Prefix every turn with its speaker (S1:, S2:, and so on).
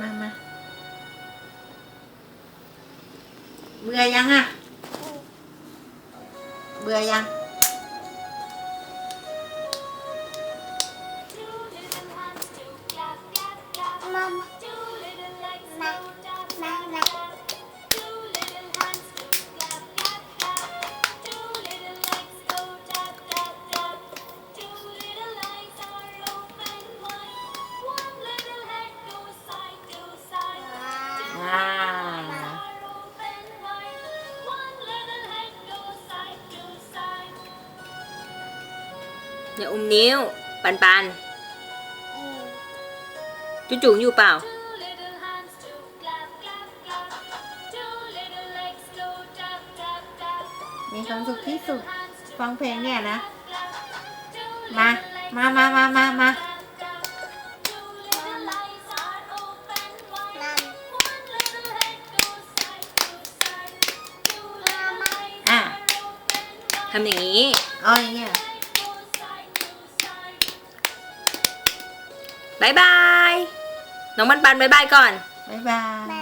S1: มามาเบื่อยังอะ เบื่อยัง
S2: ม
S1: อ่า
S3: อย่าอมนิ้ว ปันปันจุ๋จุ๋งอยู่เปล่า
S1: มีความสุขที่สุด ฟังเพลงเนี่ยนะ มา มามามามามา
S3: ทำอย่างนี้
S1: เอ๋ออย่างเงี้ย
S3: บายบาย น้องปันปันบายบายก่อน
S1: บ๊ายบาย
S2: บาย